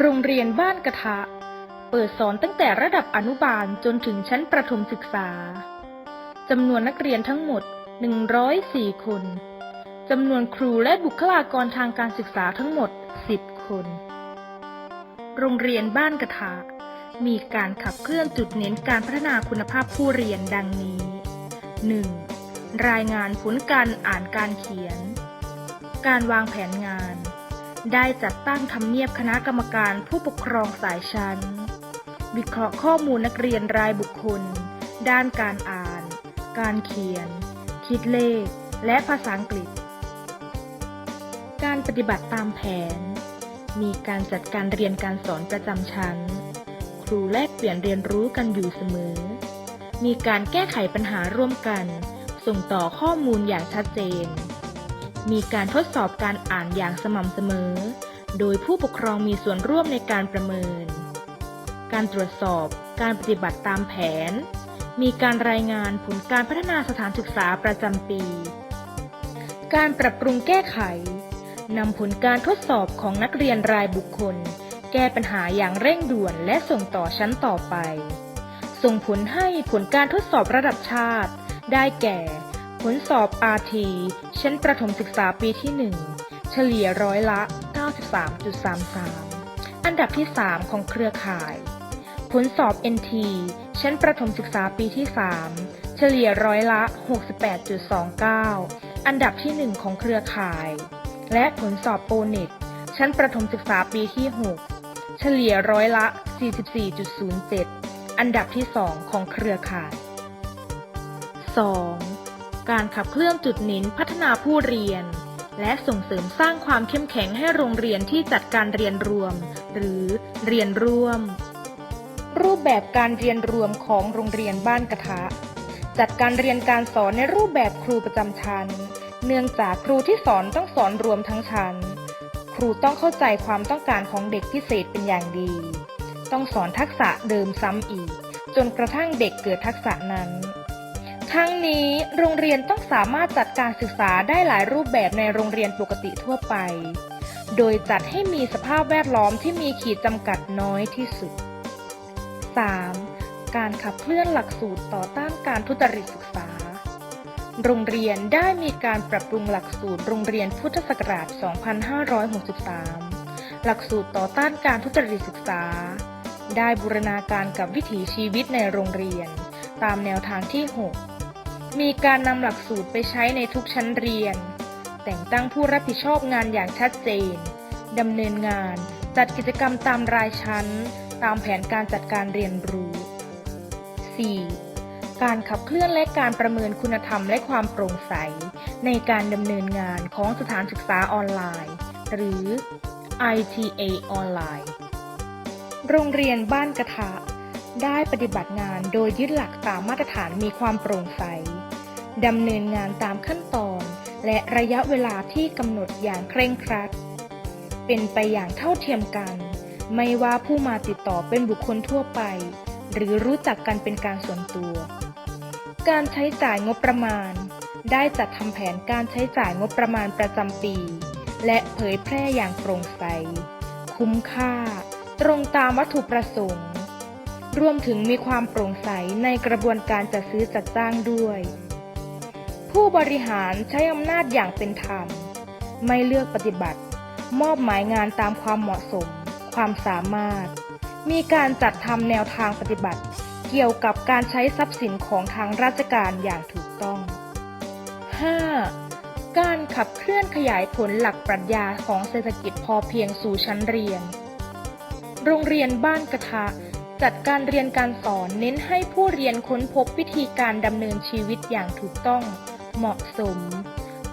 โรงเรียนบ้านกระทะ เปิดสอนตั้งแต่ระดับอนุบาลจนถึงชั้นประถมศึกษา จำนวนนักเรียนทั้งหมด 104 คน จำนวนครูและบุคลากรทางการศึกษาทั้งหมด 10 คน โรงเรียนบ้านกระทะ มีการขับเคลื่อนจุดเน้นการพัฒนาคุณภาพผู้เรียนดังนี้ 1. รายงานผลการอ่านการเขียน การวางแผนงาน ได้จัดตั้งทำเนียบคณะกรรมการผู้ปกครองสายชั้น วิเคราะห์ข้อมูลนักเรียนรายบุคคล ด้านการอ่าน การเขียน คิดเลข และภาษาอังกฤษ การปฏิบัติตามแผน มีการจัดการเรียนการสอนประจำชั้น ครูแลกเปลี่ยนเรียนรู้กันอยู่เสมอ มีการแก้ไขปัญหาร่วมกัน ส่งต่อข้อมูลอย่างชัดเจน มีการทดสอบการอ่านอย่างสม่ำเสมอ โดยผู้ปกครองมีส่วนร่วมในการประเมิน การตรวจสอบการปฏิบัติตามแผน มีการรายงานผลการพัฒนาสถานศึกษาประจำปี การปรับปรุงแก้ไขนำผลการทดสอบของนักเรียนรายบุคคล แก้ปัญหาอย่างเร่งด่วนและส่งต่อชั้นต่อไป ส่งผลให้ผลการทดสอบระดับชาติ ได้แก่ ผลสอบ RT ชั้นประถมศึกษาปีที่ 1 เฉลี่ยร้อยละ 93.33 อันดับที่ 3 ของเครือข่าย ผลสอบ NT ชั้นประถมศึกษาปีที่ 3 เฉลี่ยร้อยละ 68.29 อันดับที่ 1 ของเครือข่าย และผลสอบโอเน็ตชั้นประถมศึกษาปีที่ 6 เฉลี่ยร้อยละ 44.07 อันดับที่ 2 ของเครือข่าย 2. การขับเคลื่อนจุดเน้นพัฒนาผู้เรียน และส่งเสริมสร้างความเข้มแข็งให้โรงเรียนที่จัดการเรียนรวม หรือเรียนร่วม รูปแบบการเรียนรวมของโรงเรียนบ้านกระทะ จัดการเรียนการสอนในรูปแบบครูประจำชั้น เนื่องจากครูที่สอนต้องสอนรวมทั้งชั้น ครูต้องเข้าใจความต้องการของเด็กพิเศษเป็นอย่างดี ต้องสอนทักษะเดิมซ้ำอีก จนกระทั่งเด็กเกิดทักษะนั้น ทั้งนี้โรงเรียนต้องสามารถจัดการศึกษาได้หลายรูปแบบในโรงเรียนปกติทั่วไป โดยจัดให้มีสภาพแวดล้อมที่มีขีดจำกัดน้อยที่สุด 3. การขับเคลื่อนหลักสูตรต่อต้านการทุจริตศึกษา โรงเรียนได้มีการปรับปรุงหลักสูตรโรงเรียนพุทธศักราช 2563 หลักสูตรต่อต้านการทุจริตศึกษา ได้บูรณาการกับวิถีชีวิตในโรงเรียน ตามแนวทางที่ 6 มีการนำหลักสูตรไปใช้ในทุกชั้นเรียน แต่งตั้งผู้รับผิดชอบงานอย่างชัดเจน ดำเนินงาน จัดกิจกรรมตามรายชั้น ตามแผนการจัดการเรียนรู้ 4. การขับเคลื่อนและการประเมินคุณธรรมและความโปร่งใส ในการดำเนินงานของสถานศึกษาออนไลน์ หรือ ITA ออนไลน์ โรงเรียนบ้านกระทะได้ปฏิบัติงานโดยยึดหลักตามมาตรฐานมีความโปร่งใส ดำเนินงานตามขั้นตอน และระยะเวลาที่กำหนดอย่างเคร่งครัด เป็นไปอย่างเท่าเทียมกัน ไม่ว่าผู้มาติดต่อเป็นบุคคลทั่วไป หรือรู้จักกันเป็นการส่วนตัว การใช้จ่ายงบประมาณ ได้จัดทำแผนการใช้จ่ายงบประมาณประจำปี และเผยแพร่อย่างโปร่งใส คุ้มค่า ตรงตามวัตถุประสงค์รวมถึงมีความโปร่งใสในกระบวนการจัดซื้อจัดจ้างด้วย ผู้บริหารใช้อำนาจอย่างเป็นธรรม ไม่เลือกปฏิบัติ มอบหมายงานตามความเหมาะสม ความสามารถ มีการจัดทำแนวทางปฏิบัติ เกี่ยวกับการใช้ทรัพย์สินของทางราชการอย่างถูกต้อง 5. การขับเคลื่อนขยายผลหลักปรัชญาของเศรษฐกิจพอเพียงสู่ชั้นเรียน โรงเรียนบ้านกระทะจัดการเรียนการสอนเน้นให้ผู้เรียนค้นพบวิธีการดำเนินชีวิตอย่างถูกต้อง เหมาะสม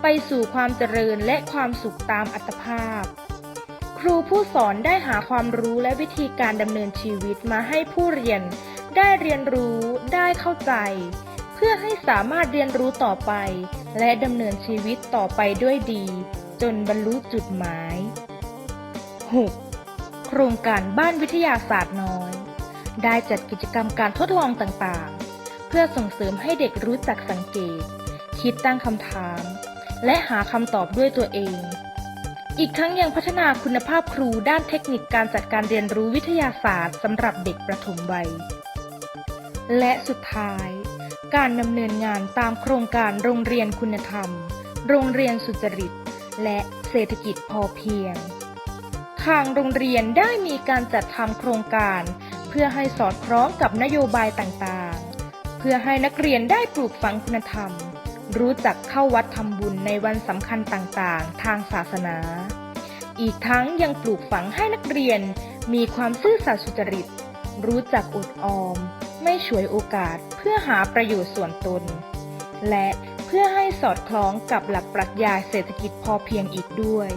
ไปสู่ความเจริญและความสุขตามอัตภาพ ครูผู้สอนได้หาความรู้และวิธีการดำเนินชีวิตมาให้ผู้เรียน ได้เรียนรู้ได้เข้าใจ เพื่อให้สามารถเรียนรู้ต่อไป และดำเนินชีวิตต่อไปด้วยดี จนบรรลุจุดหมาย 6. โครงการบ้านวิทยาศาสตร์น้อย ได้จัดกิจกรรมการทดลองต่างๆ เพื่อส่งเสริมให้เด็กรู้จักสังเกต คิดตั้งคำถาม และหาคำตอบด้วยตัวเอง อีกทั้งยังพัฒนาคุณภาพครูด้านเทคนิคการจัดการเรียนรู้วิทยาศาสตร์สำหรับเด็กประถมวัย และสุดท้าย การดำเนินงานตามโครงการโรงเรียนคุณธรรม โรงเรียนสุจริต และเศรษฐกิจพอเพียง ทางโรงเรียนได้มีการจัดทำโครงการเพื่อให้สอดคล้องกับนโยบายต่างๆ เพื่อให้นักเรียนได้ปลูกฝังคุณธรรม รู้จักเข้าวัดทำบุญในวันสำคัญต่างๆ ทางศาสนา อีกทั้งยังปลูกฝังให้นักเรียนมีความซื่อสัตย์สุจริต รู้จักอดออม ไม่ฉวยโอกาสเพื่อหาประโยชน์ส่วนตน และเพื่อให้สอดคล้องกับหลักปรัชญาเศรษฐกิจพอเพียงอีกด้วย